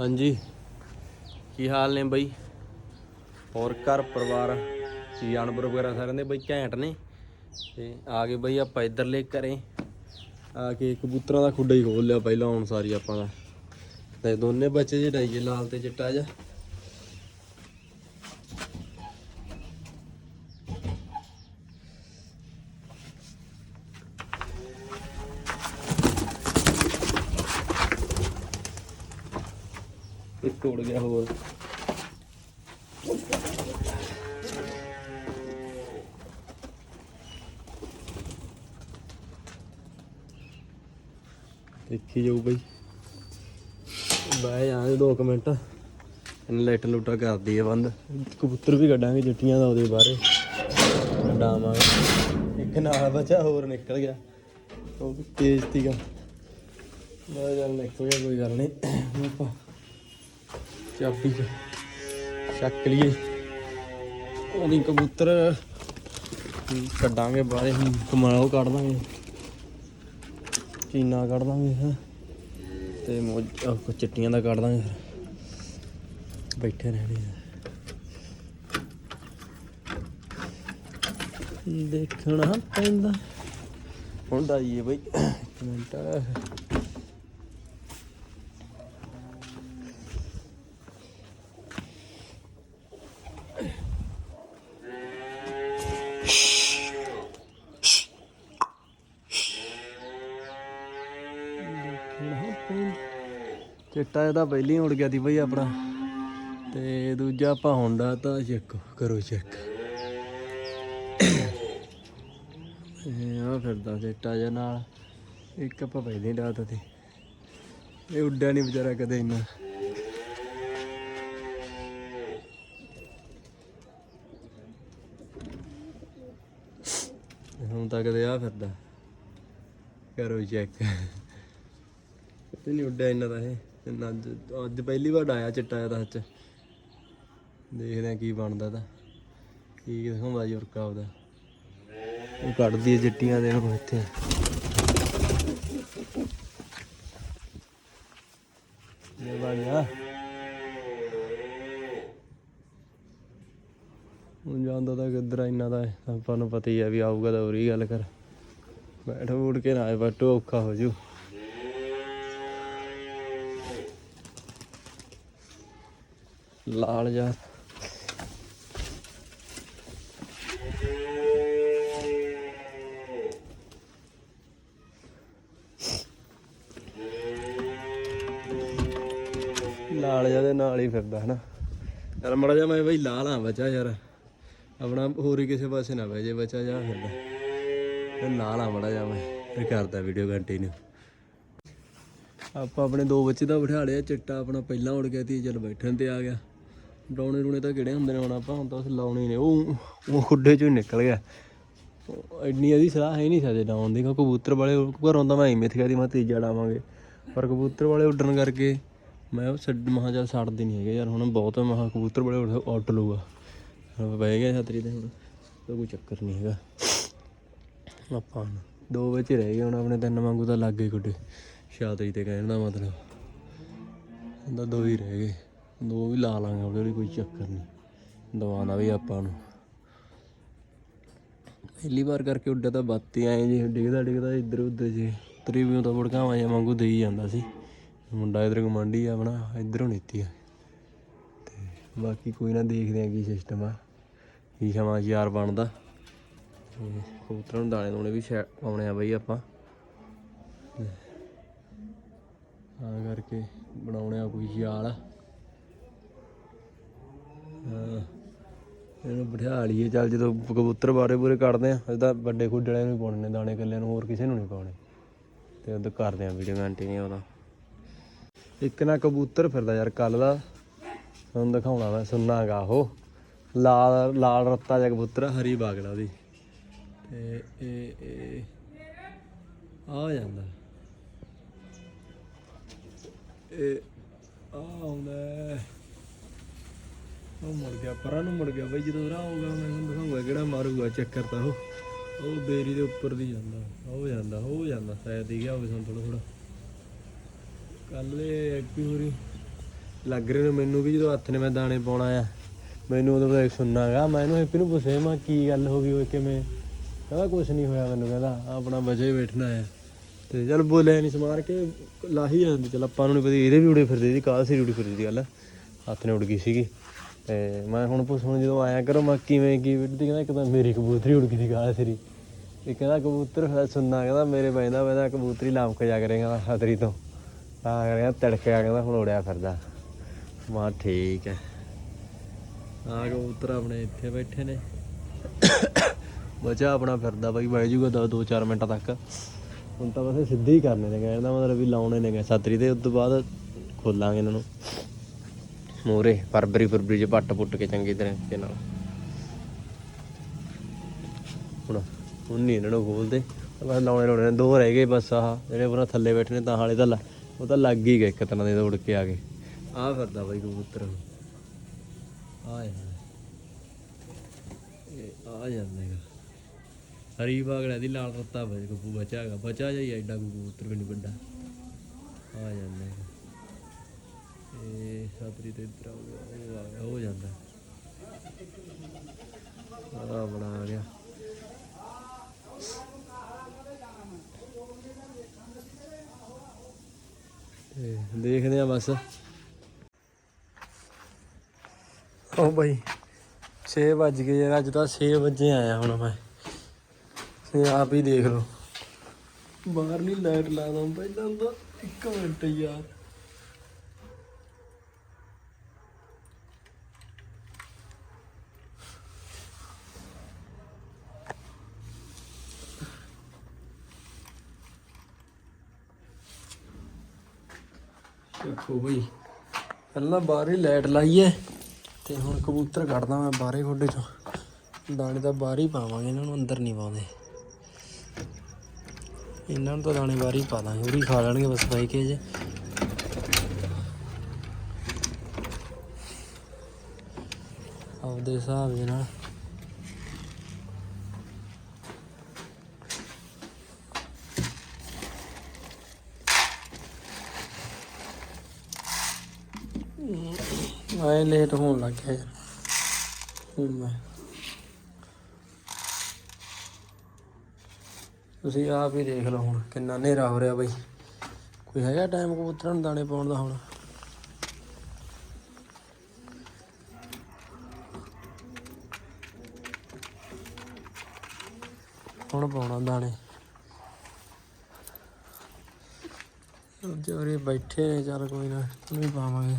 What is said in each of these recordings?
ਹਾਂਜੀ। ਕੀ ਹਾਲ ਨੇ ਬਈ? ਹੋਰ ਘਰ ਪਰਿਵਾਰ, ਜਾਨਵਰ ਵਗੈਰਾ ਸਾਰਿਆਂ ਦੇ ਬਈ ਘੈਂਟ ਨੇ। ਤੇ ਆ ਗਏ ਬਈ ਆਪਾਂ ਇੱਧਰਲੇ ਘਰੇ। ਆ ਕੇ ਕਬੂਤਰਾਂ ਦਾ ਖੁੱਡਾ ਹੀ ਖੋਲ ਲਿਆ ਪਹਿਲਾਂ ਹੁਣ ਸਾਰੀ ਆਪਾਂ ਦਾ। ਤੇ ਦੋਨੇ ਬੱਚੇ ਜਿਹੜੇ ਆਈਏ ਲਾਲ ਤੇ ਚਿੱਟਾ ਜਿਹਾ। ਇੱਕ ਗਿਆ ਹੋਰ। ਦੇਖੀ ਜਾਊ ਬਈ। ਬਾਏ ਆਂ ਦੋ ਕੁ ਮਿੰਟ। ਇਹਨੇ ਲਾਈਟ ਲੂਟਾ ਕਰਦੀ ਆ ਬੰਦ। ਕਬੂਤਰ ਵੀ ਕੱਢਾਂਗੇ ਜੱਟੀਆਂ ਦਾ ਉਹਦੇ ਬਾਰੇ। ਡਾਵਾਂਗੇ ਇੱਕ ਨਾਲ ਬਚਾ, ਹੋਰ ਨਿਕਲ ਗਿਆ। ਉਹ ਵੀ ਤੇਜ਼ ਤੀਗਾ ਬਾਏ ਚੱਲ ਨਿਕਲ ਗਿਆ, ਕੋਈ ਗੱਲ ਨਹੀਂ ਆਪਾਂ ਚਾਬੀ ਚ ਚੱਕ ਲਈਏ। ਉਹਦੀ ਕਬੂਤਰ। ਹਮ, ਕੱਢਾਂਗੇ ਬਾਹਰੇ। ਹੁਣ ਕਮਾਲੋ ਕੱਢ ਦਾਂਗੇ। ਚੀਨਾ ਕੱਢ ਦਾਂਗੇ ਹਾਂ। ਤੇ ਮੋਜ ਚਿੱਟੀਆਂ ਦਾ ਕੱਢ ਦਾਂਗੇ ਫਿਰ। ਬੈਠੇ ਰਹਿਣੇ ਆ। ਦੇਖਣਾ ਪੈਂਦਾ। ਹੁੰਦਾ ਹੀ ਬਈ। ਇੱਕ ਮਿੰਟ। ਚਿੱਟਾ ਇਹਦਾ ਹੀ ਉੜ ਗਿਆ ਦੀ ਬਈ ਆਪਣਾ। ਤੇ ਦੂਜਾ ਆਪਾਂ ਹੋਂਡਾ ਤਾਂ ਚੈੱਕ ਕਰੋ ਚੈੱਕ ਇਹ ਆ ਫਿਰਦਾ ਚਿੱਟਾ ਜਿਹਾ ਨਾਲ। ਇੱਕ ਆਪਾਂ ਪਹਿਲਾਂ ਹੀ ਡਾਤਾ ਤੇ ਇਹ ਉੱਡਿਆ ਨਹੀਂ ਵਿਚਾਰਾ ਕਦੇ ਇੰਨਾ। ਹੁਣ ਤਾਂ ਕਦੇ ਆ ਫਿਰਦਾ। ਕਰੋ ਚੈੱਕ ਤੇ ਨਹੀਂ ਉੱਡਿਆ ਇੰਨਾ ਤਾਂ ਇਹ। ਇੰਨਾ ਅੱਜ ਪਹਿਲੀ ਵਾਰ ਆਇਆ ਚਿੱਟਾ ਇਹਦਾ ਸੱਚ। ਦੇਖਦੇ ਆ ਕੀ ਬਣਦਾ ਇਹਦਾ ਕੀ ਦਿਖਾਉਂਦਾ ਜੀ ਉਹਦਾ ਉਹ ਕੱਢਦੀ ਹੈ ਚਿੱਟੀਆਂ ਦੇ ਨੂੰ ਇੱਥੇ। ਇਹ ਬਾਣੀਆ ਹੁਣ ਜਾਂਦਾ ਤਾਂ ਕਿੱਧਰ ਇੰਨਾ ਦਾ ਆਪਾਂ ਨੂੰ ਪਤਾ ਹੀ ਆ ਵੀ ਆਊਗਾ ਤਾਂ ਉਰੀ ਗੱਲ ਕਰ। ਬੈਠ ਉੜ ਕੇ ਨਾ ਆਏ ਬਟੋ ਔਖਾ ਹੋ ਜੂ। ਲਾਲ ਯਾਰ ਲਾਲ ਜਿਹਾ ਦੇ ਨਾਲ ਹੀ ਫਿਰਦਾ, ਹਨਾ? ਯਾਰ ਮੜਾ ਜਾ ਮੈਂ ਬਈ ਲਾਲ ਆ ਬਚਾ ਯਾਰ। ਆਪਣਾ ਹੋਰ ਹੀ ਕਿਸੇ ਪਾਸੇ ਨਾ ਬਹਿ ਜੇ, ਬਚਾ ਜਾ ਫਿਰਦਾ ਲਾਲ ਆ ਮੜਾ ਜਾ ਮੈਂ, ਫਿਰ ਕਰਦਾ ਵੀਡੀਓ ਕੰਟੀਨਿਊ ਆਪਾਂ ਆਪਣੇ ਦੋ ਬੱਚੇ ਦਾ ਬਿਠਾ ਲਿਆ ਚਿੱਟਾ ਆਪਣਾ ਪਹਿਲਾਂ ਉੜ ਗਿਆ ਤੀ ਚਲ ਬੈਠਣ ਤੇ ਆ ਗਿਆ। ਡਾਉਣੇ ਰੂਣੇ ਤਾਂ ਕਿਹੜੇ ਹੁੰਦੇ ਨੇ ਹੁਣ ਆਪਾਂ, ਹੁਣ ਤਾਂ ਅਸੀਂ ਲਾਉਣੇ ਨੇ। ਉਹ ਉਹ ਖੁੱਡੇ ਚੋਂ ਹੀ ਨਿਕਲ ਗਿਆ। ਇੰਨੀ ਇਹਦੀ ਸਲਾਹ ਹੈ ਨਹੀਂ ਸਾਡੇ ਡਾਉਣ ਦੀ ਕਿਉਂਕਿ ਕਬੂਤਰ ਵਾਲੇ ਘਰੋਂ ਤਾਂ ਮੈਂ ਐਵੇਂ ਥਿਆ ਦੀ ਮੈਂ ਤੀਜਾ ਡਾਵਾਂਗੇ। ਪਰ ਕਬੂਤਰ ਵਾਲੇ ਉੱਡਣ ਕਰਕੇ ਮੈਂ ਉਹ ਛੱਡ ਮਹਾ ਚੱਲ ਛੱਡਦੇ ਨਹੀਂ ਹੈਗੇ ਯਾਰ, ਹੁਣ ਬਹੁਤ ਮਹਾ ਕਬੂਤਰ ਵਾਲੇ ਉੱਡ- ਉੱਡ ਲੂਗਾ ਬਹਿ ਗਿਆ ਛਤਰੀ ਤੇ ਹੁਣ, ਤਾਂ ਕੋਈ ਚੱਕਰ ਨਹੀਂ ਹੈਗਾ। ਆਪਾਂ ਹੁਣ ਦੋ ਵਿੱਚ ਰਹਿ ਗਏ, ਹੁਣ ਆਪਣੇ ਤਿੰਨ ਵਾਂਗੂ ਤਾਂ ਲੱਗ ਗਏ ਗੁੱਡੇ ਛਾਤਰੀ ਤੇ ਕਹਿਣ ਦਾ ਮਤਲਬ। ਇਹਦਾ ਦੋ ਹੀ ਰਹਿ ਗਏ। ਦੋ ਵੀ ਲਾ ਲਾਂਗੇ, ਉਹਦੇ ਲਈ ਕੋਈ ਚੱਕਰ ਨਹੀਂ। ਦਵਾਣਾ ਵੀ ਆਪਾਂ ਨੂੰ। ਪਹਿਲੀ ਵਾਰ ਕਰਕੇ ਉੱਡਿਆ ਤਾਂ ਬਾਤੀ ਆਏ ਜੀ, ਡਿੱਗਦਾ ਡਿੱਗਦਾ ਇੱਧਰ ਉੱਧਰ ਜੀ। ਤਰੀਵੀਂ ਤਾਂ ਬੜਕਾਵਾਂ ਜਾਂ ਵਾਂਗੂ ਦੇਈ ਜਾਂਦਾ ਸੀ। ਮੁੰਡਾ ਇਧਰ ਗਮੰਡੀ ਆ ਆਪਣਾ, ਇਧਰੋਂ ਨੀਤੀ ਆ। ਤੇ ਬਾਕੀ ਕੋਈ ਨਾ ਦੇਖਦੇ ਆ ਕੀ ਸਿਸਟਮ ਆ, ਕੀ ਸਮਾਚਾਰ ਬਣਦਾ। ਤੇ ਕਬੂਤਰਾਂ ਨੂੰ ਦਾਣੇ ਦੋਣੇ ਵੀ ਸ਼ੈ- ਪਾਉਣੇ ਆ ਬਈ ਆਪਾਂ। ਤਾਂ ਕਰਕੇ ਬਣਾਉਣੇ ਆ ਕੋਈ ਯਾਰ ਇਹਨੂੰ ਬਿਠਾ ਲਈਏ। ਚੱਲ ਜਦੋਂ ਕਬੂਤਰ ਬਾਰੇ ਬੂਰੇ ਕੱਢਦੇ ਆ, ਅਸੀਂ ਵੱਡੇ ਖੁੱਡੇ ਨੂੰ ਹੀ ਪਾਉਣੇ ਨੇ, ਦਾਣੇ ਕੱਲਿਆਂ ਨੂੰ ਹੋਰ ਕਿਸੇ ਨੂੰ ਨਹੀਂ ਪਾਉਣੇ। ਤੇ ਉਦੋਂ ਕਰਦੇ ਆ ਵੀਡੀਓ ਕੰਟੀਨਿਊ ਉਹਦਾ। ਇੱਕ ਨਾ ਕਬੂਤਰ ਫਿਰਦਾ ਯਾਰ ਕੱਲ ਦਾ। ਤੁਹਾਨੂੰ ਦਿਖਾਉਣਾ ਮੈਂ, ਸੁਣਨਾਗਾ ਉਹ। ਲਾਲ ਲਾਲ ਰੱਤਾ ਜਿਹਾ ਕਬੂਤਰ, ਹਰੀ ਬਾਗਲਾ ਉਹਦੀ। ਤੇ ਇਹ ਇਹ ਆ ਜਾਂਦਾ। ਇਹ ਆ ਆਉਂਦਾ। ਉਹ ਮੁੜ ਗਿਆ, ਪਰਾਂ ਨੂੰ ਮੁੜ ਗਿਆ ਬਈ, ਜਦੋਂ ਰਾਹ ਹੋਊਗਾ, ਮੈਂ ਤੁਹਾਨੂੰ ਦਿਖਾਉਂਗਾ ਕਿਹੜਾ ਮਾਰੂਗਾ ਚੱਕਰ ਤਾਂ ਉਹ। ਉਹ ਬੇਰੀ ਦੇ ਉੱਪਰ ਦੀ ਜਾਂਦਾ, ਉਹ ਜਾਂਦਾ ਉਹ ਜਾਂਦਾ, ਸ਼ਾਇਦ ਹੀ ਗਿਆ ਹੋਵੇ ਸਾਨੂੰ ਥੋੜਾ ਥੋੜਾ ਕੱਲ ਦੇ ਐਕਟਿਵ ਹੋਰੀ। ਲੱਗ ਰਹੇ ਮੈਨੂੰ ਵੀ ਜਦੋਂ ਹੱਥ ਨੇ ਮੈਂ ਦਾਣੇ ਪਾਉਣਾ ਆ, ਮੈਨੂੰ ਉਦੋਂ ਪਤਾ ਸੁਣਨਾਗਾ ਮੈਂ ਇਹਨੂੰ ਹੈਪੀ ਨੂੰ ਪੁੱਛਿਆ, ਮੈਂ ਕੀ ਗੱਲ ਹੋ ਗਈ ਓਏ, ਕਿਵੇਂ? ਕਹਿੰਦਾ ਕੁਝ ਨਹੀਂ ਹੋਇਆ ਮੈਨੂੰ, ਕਹਿੰਦਾ, ਆਪਣਾ ਵਜੇ ਬੈਠਣਾ ਆ। ਤੇ ਚੱਲ ਬੋਲਿਆ ਨਹੀਂ ਸਮਾਰ ਕੇ, ਲਾਹੀ ਜਾਂਦੀ, ਚੱਲ ਆਪਾਂ ਨੂੰ ਨਹੀਂ ਪਤਾ, ਇਹਦੇ ਵੀ ਉੜੇ ਫਿਰਦੇ ਸੀ ਕਾਹ ਸੀ ਉੜੀ ਫਿਰਦੀ ਸੀ ਗੱਲ, ਹੱਥ ਨੇ ਉੜ ਗਈ ਸੀਗੀ। ਤੇ ਮੈਂ ਹੁਣ ਪੁੱਛ ਹੁਣ ਜਦੋਂ ਆਇਆ ਕਰੋ, ਮੈਂ ਕਿਵੇਂ ਕੀ ਵਿੱਢਦੀ ਕਹਿੰਦਾ ਇੱਕ ਤਾਂ ਮੇਰੀ ਕਬੂਤਰੀ ਉੜ ਗਈ ਸੀ ਕਾਹ ਸਿਰੀ। ਇਹ ਕਹਿੰਦਾ ਕਬੂਤਰ ਸੁਣਨਾ, ਕਹਿੰਦਾ ਮੇਰੇ ਬੈਂਦਾ ਬੈਂਦਾ ਕਬੂਤਰੀ ਲਾਮਕ ਜਾ ਕਰੇਗਾ ਹਤਰੀ ਤੋਂ। ਤਾਂ ਕਰੇਗਾ ਤੜਕਿਆ, ਕਹਿੰਦਾ ਹੁਣ ਉੜਿਆ ਫਿਰਦਾ। ਮਾ ਠੀਕ ਹੈ। ਆ ਕਬੂਤਰ ਆਪਣੇ ਇੱਥੇ ਬੈਠੇ ਨੇ। ਬਚਾ ਆਪਣਾ ਫਿਰਦਾ ਬਾਈ, ਬਹਿ ਜੂਗਾ ਦੋ ਦੋ ਚਾਰ ਮਿੰਟਾਂ ਤੱਕ। ਹੁਣ ਤਾਂ ਬਸ ਸਿੱਧੇ ਹੀ ਕਰਨੇ ਨੇ, ਕਹਿੰਦਾ ਮਤਲਬ ਵੀ ਲਾਉਣੇ ਨੇ ਛਤਰੀ ਤੇ, ਉਸ ਤੋਂ ਬਾਅਦ ਖੋਲਾਂਗੇ ਇਹਨਾਂ ਨੂੰ। ਮੂਰੇ ਫਰਵਰੀ ਫਰਵਰੀ ਚ ਪੱਟ ਪੁੱਟ ਕੇ ਚੰਗੀ ਤਰ੍ਹਾਂ ਨਾਲ। ਹੁਣ ਹੁਣ ਇਹਨਾਂ ਨੂੰ ਖੋਲਦੇ। ਬਸ ਲਾਉਣੇ ਲਾਉਣੇ ਦੋ ਰਹਿ ਗਏ ਬਸ ਆਹ, ਜਿਹੜੇ ਉਹਨਾਂ ਥੱਲੇ ਬੈਠੇ ਨੇ ਤਾਂ ਹਾਲੇ ਤਾਂ ਉਹ ਤਾਂ ਲੱਗ ਹੀ ਗਏ ਇੱਕ ਤਰ੍ਹਾਂ ਦੇ ਉੜ ਕੇ ਆ ਗਏ। ਆ ਫਿਰਦਾ ਬਾਈ ਕਬੂਤਰ। ਆਏ ਇਹ ਆ ਜਾਂਦਾ ਹੈਗਾ। ਹਰੀ ਬਾਗੜਾ ਦੀ ਲਾਲ ਰੱਤਾ ਬਜ ਕਬੂ ਬਚਾ ਬਚਾ ਜਾਈ ਐਡਾ ਕਬੂਤਰ ਵੀ ਨਹੀਂ ਵੱਡਾ। ਆ ਜਾਂਦਾ ਹੈਗਾ। ਇਹ ਸਾਤਰੀ ਤੇ ਇੱਧਰ ਆ ਹੋ ਜਾਂਦਾ। ਆ ਬਣਾ ਆ ਤੇ ਦੇਖਦੇ ਆ ਬਸ। ਉਹ ਬਾਈ 6 ਵੱਜ ਗਏ ਯਾਰ, ਅੱਜ ਤਾਂ 6 ਵਜੇ ਆਇਆ ਹੁਣ ਮੈਂ। ਤੇ ਆਪ ਹੀ ਦੇਖ ਲਓ। ਬਾਹਰਲੀ ਲਾਈਟ ਲਾ ਦਾਂ, ਪਹਿਲਾਂ ਤਾਂ 1 ਮਿੰਟ ਯਾਰ। ਦੇਖੋ ਬਈ, ਪਹਿਲਾਂ ਬਾਹਰ ਹੀ ਲਾਈਟ ਲਾਈ ਹੈ ਤੇ ਹੁਣ ਕਬੂਤਰ ਕੱਢਦਾ ਮੈਂ ਬਾਹਰੇ ਖੋਡੇ ਚੋਂ ਦਾਣੇ ਤਾਂ ਬਾਹਰ ਹੀ ਪਾਵਾਂਗੇ, ਇਹਨਾਂ ਨੂੰ ਅੰਦਰ ਨਹੀਂ ਪਾਉਂਦੇ। ਇਹਨਾਂ ਨੂੰ ਤਾਂ ਦਾਣੇ ਬਾਹਰ ਹੀ ਪਾ ਦਾਂਗੇ ਉਹਦੀ ਖਾ ਲੈਣਗੇ ਬਸ ਬਾਈ ਕੇ ਜੇ। ਆਪਦੇ ਹਿਸਾਬ ਦੇ ਨਾਲ ਆਏ ਲੇਟ ਹੋਣ ਲੱਗ ਗਿਆ ਯਾਰ। ਹੁਣ ਮੈਂ। ਤੁਸੀਂ ਆਪ ਹੀ ਦੇਖ ਲਓ ਹੁਣ ਕਿੰਨਾ ਹਨੇਰਾ ਹੋ ਰਿਹਾ ਬਈ। ਕੋਈ ਹੈਗਾ ਟਾਈਮ ਕਬੂਤਰਾਂ ਨੂੰ ਦਾਣੇ ਪਾਉਣ ਦਾ ਹੁਣ? ਹੁਣ ਪਾਉਣਾ ਦਾਣੇ? ਜਿਹੜੇ ਬੈਠੇ ਨੇ, ਚੱਲ ਕੋਈ ਨਾ, ਉਹਨੂੰ ਵੀ ਪਾਵਾਂਗੇ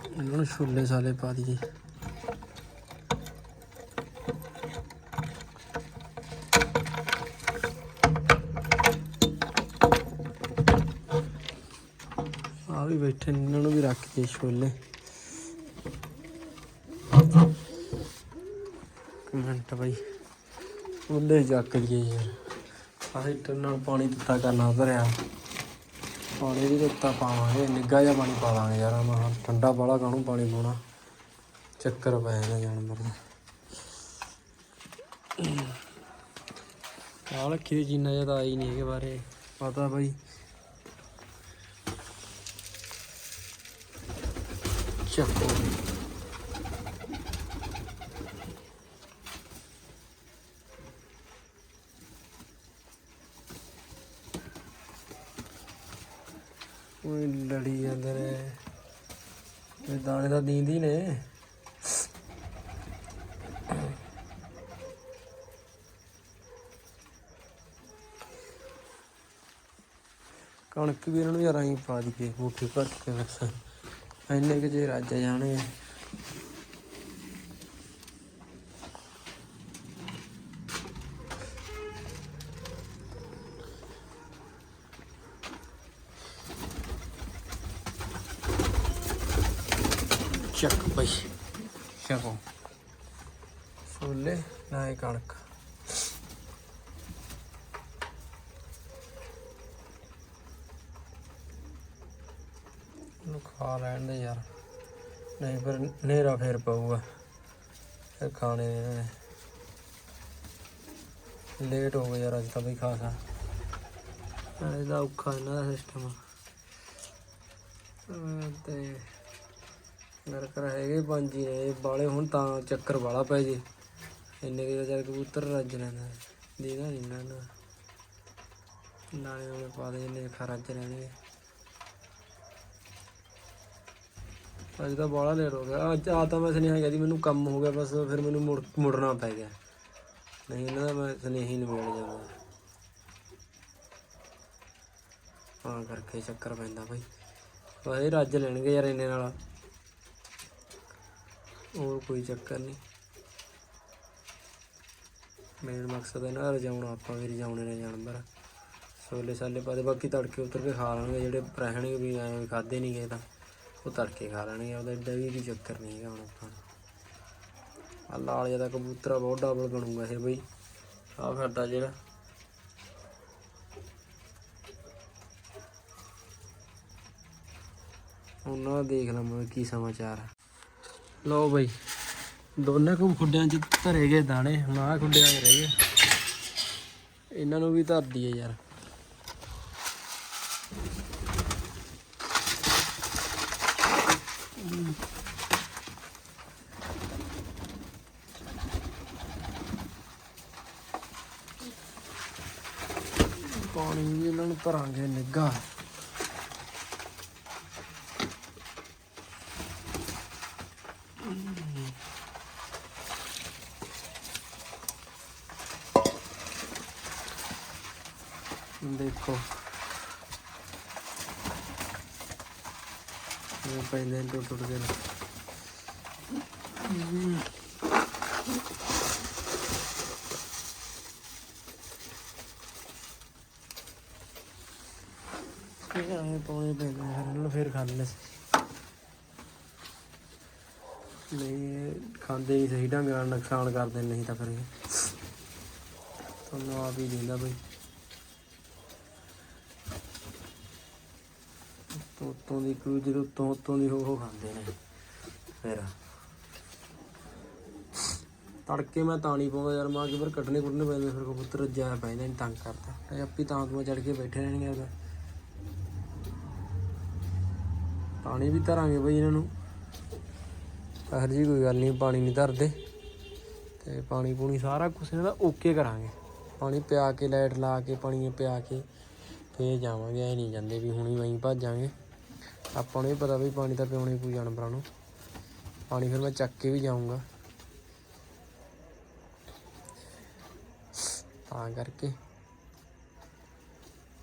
ਇਹਨਾਂ ਨੂੰ ਛੋਲੇ ਸਾਲੇ ਪਾ ਦਈਏ। ਆ ਵੀ ਬੈਠੇ ਇਹਨਾਂ ਨੂੰ ਵੀ ਰੱਖ ਦੇ ਛੋਲੇ। ਕਮੈਂਟ ਬਈ ਉਹਦੇ ਚੱਕ ਲਈਏ ਯਾਰ। ਆਹ ਹੀਟਰ ਨਾਲ ਪਾਣੀ ਦਿੱਤਾ ਕਰਨਾ ਧਰਿਆ ਪਾਣੀ ਵੀ ਦਿੱਤਾ ਪਾਵਾਂਗੇ, ਨਿੱਘਾ ਜਿਹਾ ਪਾਣੀ ਪਾਵਾਂਗੇ ਯਾਰ ਮੈਂ ਕਿਹਾ ਠੰਡਾ ਬਾਲਾ ਕਾਹਨੂੰ ਪਾਣੀ ਪਾਉਣਾ? ਚੱਕਰ ਪੈ ਜਾਣਾ ਜਾਨਵਰ ਨੂੰ ਆਹ ਲੱਖੀ ਦੀ ਚੀਨਾ ਜਿਹਾ ਆਈ ਨਹੀਂ ਹੈਗੇ ਬਾਰੇ ਪਤਾ ਬਾਈ। ਚੱਕੋ। ਕੋਈ ਲੜੀ ਜਾਂਦੇ ਨੇ। ਇਹ ਦਾਣੇ ਤਾਂ ਦੀਂਦੀ ਨੇ। ਕਣਕ ਵੀ ਇਹਨਾਂ ਨੂੰ ਯਾਰ ਆਈ ਪਾ ਦਈਏ ਮੁੱਠੀ ਭਰ ਕੇ ਬਸ ਇੰਨੇ ਕਿ ਜੇ ਰੱਜ ਜਾਣੇ ਚੱਕ ਬਈ। ਚੱਕੋ। ਛੋਲੇ ਨਾ ਇਹ ਕਣਕ। ਨੂੰ ਖਾ ਲੈਣ ਦੇ ਯਾਰ। ਨਹੀਂ ਫਿਰ ਹਨੇਰਾ ਫੇਰ ਪਊਗਾ। ਫਿਰ ਖਾਣੇ ਨੇ ਲੇਟ ਹੋ ਗਿਆ ਯਾਰ ਅੱਜ ਤਾਂ ਬਈ ਖਾਸਾ ਨਾਲੇ ਦਾ ਔਖਾ ਇਹਨਾਂ ਦਾ ਸਿਸਟਮ ਤੇ ਮੇਰੇ ਘਰ ਹੈਗੇ ਪੰਜ ਹੀ ਨੇ ਬਾਲੇ ਹੁਣ ਤਾਂ ਚੱਕਰ ਵਾਲਾ ਪੈ ਜੇ। ਇੰਨੇ ਕਿ ਜਦ ਕਬੂਤਰ ਰੱਜ ਲੈਂਦਾ ਦੀਦਾ ਨਹੀਂ ਨਾ ਨਾ। ਨਾਲੇ ਉਹਨੇ ਪਾ ਦੇ ਇੰਨੇ ਖਾ ਰੱਜ ਅੱਜ ਤਾਂ ਬਾਲਾ ਲੇਟ ਹੋ ਗਿਆ। ਅੱਜ ਆ ਤਾਂ ਮੈਂ ਸੁਨੇਹਾ ਗਿਆ ਮੈਨੂੰ ਕੰਮ ਹੋ ਗਿਆ, ਬਸ ਫਿਰ ਮੈਨੂੰ ਮੁੜ, ਮੁੜਨਾ ਪੈ ਗਿਆ। ਨਹੀਂ, ਇਹਨਾਂ ਦਾ ਮੈਂ ਸੁਨੇਹਾ ਹੀ ਨਿਬੇੜ ਜਾਂਦਾ ਤਾਂ ਕਰਕੇ ਚੱਕਰ ਪੈਂਦਾ ਭਾਈ ਬਸ ਇਹ ਰੱਜ ਲੈਣਗੇ ਯਾਰ ਇੰਨੇ ਨਾਲ। ਹੋਰ ਕੋਈ ਚੱਕਰ ਨਹੀਂ। ਮੇਨ ਮਕਸਦ ਹੈ ਨਾ ਰਜਾਉਣਾ, ਆਪਾਂ ਵੀ ਰਜਾਉਣੇ ਨੇ ਜਾਨਵਰ। ਸੋਲੇ ਸਾਲੇ ਪਾਦੇ ਬਾਕੀ ਤੜਕੇ ਉਤਰ ਕੇ ਖਾ ਲੈਣਗੇ, ਜਿਹੜੇ ਰਹਿਣਗੇ ਵੀ ਐਵੇਂ ਵੀ ਖਾਦੇ ਨਹੀਂ ਗਏ ਤਾਂ ਉਹ ਤੜਕੇ ਖਾ ਲੈਣਗੇ, ਉਹਦਾ ਏਡਾ ਵੀ ਕੋਈ ਚੱਕਰ ਨਹੀਂ ਹੈਗਾ ਹੁਣ ਆਪਾਂ ਆ ਲਾਲ ਜਿਹਾ ਤਾਂ ਕਬੂਤਰਾ ਬਹੁਤ ਡਬਲ ਬਣੂਗਾ ਇਹ ਬਈ। ਆ ਫਿਰਦਾ ਜਿਹੜਾ। ਉਹਨਾਂ ਦਾ ਦੇਖ ਲਵਾਂਗੇ ਕੀ ਸਮਾਚਾਰ ਹੈ ਲਓ ਬਈ, ਦੋਨੇ ਕੁ ਖੁੱਡਿਆਂ 'ਚ ਧਰੇ ਗਏ ਦਾਣੇ ਹੁਣ ਆਹ ਖੁੱਡਿਆਂ 'ਚ ਰਹਿ ਗਏ। ਇਹਨਾਂ ਨੂੰ ਵੀ ਧਰ ਦਈਏ ਯਾਰ। ਪਾਣੀ ਵੀ ਇਹਨਾਂ ਨੂੰ ਧਰਾਂਗੇ ਨਿੱਘਾ। ਦੇਖੋ। ਇਹ ਪਹਿਲੇ ਟੁੱਟ ਟੁੱਟ ਕੇ ਇਹ ਆਏ ਪਾਉਣੇ ਪੈਂਦੇ ਫਿਰ ਫਿਰ ਖਾਣੇ ਨਹੀਂ ਖਾਂਦੇ ਨਹੀਂ ਸਹੀ ਢੰਗ ਨਾਲ, ਨੁਕਸਾਨ ਕਰਦੇ ਨਹੀਂ ਤਾਂ ਫਿਰ ਇਹ। ਤੁਹਾਨੂੰ ਆਪ ਹੀ ਦਿੰਦਾ ਬਈ। ਉਤੋਂ ਦੀ ਕੋਈ ਜਦੋਂ ਉੱਤੋਂ ਉੱਤੋਂ ਦੀ ਉਹ ਖਾਂਦੇ ਨੇ, ਫਿਰ। ਤੜਕੇ ਮੈਂ ਤਾਂ ਨਹੀਂ ਪਾਉਂਦਾ ਯਾਰ, ਮਾਂ ਕਿ ਫਿਰ ਕੱਟਣੇ ਕੁੱਟਣੇ ਪੈਂਦੇ, ਫਿਰ ਕਬੂਤਰ ਜਾ ਪੈਂਦਾ ਨਹੀਂ ਤੰਗ ਕਰਦਾ। ਤੇ ਆਪੀ ਤਾਂ ਤੋਂ ਚੜ ਕੇ ਬੈਠੇ ਰਹਿਣਗੇ ਉਹਦਾ ਪਾਣੀ ਵੀ ਧਰਾਂਗੇ ਬਈ ਇਹਨਾਂ ਨੂੰ। ਹਰ ਜੀ ਕੋਈ ਗੱਲ ਨਹੀਂ ਪਾਣੀ ਨਹੀਂ ਧਰਦੇ। ਤੇ ਪਾਣੀ ਪੂਣੀ ਸਾਰਾ ਕੁਝ ਇਹਨਾਂ ਦਾ ਓਕੇ ਕਰਾਂਗੇ। ਪਾਣੀ ਪਿਆ ਕੇ, ਲਾਈਟ ਲਾ ਕੇ, ਪਾਣੀ ਪਿਆ ਕੇ, ਫੇਰ ਜਾਵਾਂਗੇ, ਐ ਨਹੀਂ ਜਾਂਦੇ ਵੀ ਹੁਣੀ ਵਹੀਂ ਭੱਜਾਂਗੇ ਆਪਾਂ ਨੂੰ ਵੀ ਪਤਾ ਵੀ ਪਾਣੀ ਤਾਂ ਪਿਉਣੇ ਕੋਈ ਜਾਨਵਰਾਂ ਨੂੰ। ਪਾਣੀ ਫਿਰ ਮੈਂ ਚੱਕ ਕੇ ਵੀ ਜਾਊਂਗਾ। ਤਾਂ ਕਰਕੇ।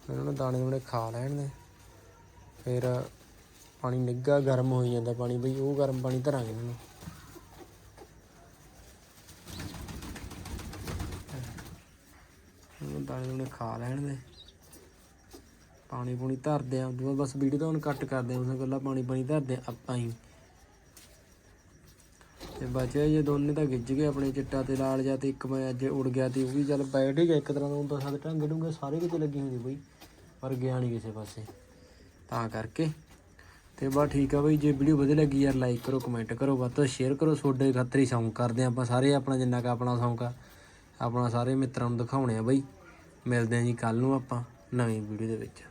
ਇਹਨਾਂ ਨੂੰ ਦਾਣੇ ਦੂਣੇ ਖਾ ਲੈਣ ਦੇ। ਫਿਰ ਪਾਣੀ ਨਿੱਘਾ ਗਰਮ ਹੋਈ ਜਾਂਦਾ ਪਾਣੀ ਬਈ, ਉਹ ਗਰਮ ਪਾਣੀ ਧਰਾਂਗੇ ਇਹਨਾਂ ਨੂੰ। ਇਹਨੂੰ ਦਾਣੇ ਦੂਣੇ ਖਾ ਲੈਣ ਦੇ। ਪਾਣੀ ਪੂਣੀ ਧਰਦੇ ਆ, ਉਦੋਂ ਬਾਅਦ ਬਸ ਵੀਡੀਓ ਤਾਂ ਹੁਣ ਕੱਟ ਕਰਦੇ ਆ, ਉਸ ਗੱਲਾਂ ਪਾਣੀ ਪਾਣੀ ਧਰਦੇ ਆ ਆਪਾਂ ਹੀ। ਤੇ ਬਚਿਆ ਜੇ ਦੋਨੇ ਤਾਂ ਗਿੱਜ ਗਏ ਆਪਣੇ ਚਿੱਟਾ ਤੇ ਲਾਲ ਜਾਂ ਤੇ ਇੱਕ ਮੈਂ ਅੱਜ ਉੜ ਗਿਆ ਤੇ ਉਹ ਵੀ ਚੱਲ ਬੈਠ ਹੀ ਗਿਆ, ਇੱਕ ਤਰ੍ਹਾਂ ਦਾ ਹੁੰਦਾ ਸਾਡੇ ਢੰਗ ਡੂੰਗੇ ਸਾਰੇ ਕਿਤੇ ਲੱਗੀ ਹੁੰਦੀ ਬਈ, ਪਰ ਗਿਆ ਨਹੀਂ ਕਿਸੇ ਪਾਸੇ। ਤਾਂ ਕਰਕੇ। ਤੇ ਬਸ ਠੀਕ ਆ ਬਈ, ਜੇ ਵੀਡੀਓ ਵਧੀਆ ਲੱਗੀ ਯਾਰ ਲਾਈਕ ਕਰੋ ਕਮੈਂਟ ਕਰੋ, ਵੱਧ ਤੋਂ ਸ਼ੇਅਰ ਕਰੋ, ਤੁਹਾਡੇ ਖਾਤਰ ਹੀ ਸੌਂਗ ਕਰਦੇ ਆ ਆਪਾਂ ਸਾਰੇ, ਆਪਣਾ ਜਿੰਨਾ ਕ ਆਪਣਾ ਸੌਂਗ ਆ, ਆਪਣਾ ਸਾਰੇ ਮਿੱਤਰਾਂ ਨੂੰ ਦਿਖਾਉਣੇ ਆ ਬਈ। ਮਿਲਦੇ ਆ ਜੀ ਕੱਲ ਨੂੰ ਆਪਾਂ ਨਵੀਂ ਵੀਡੀਓ ਦੇ ਵਿੱਚ।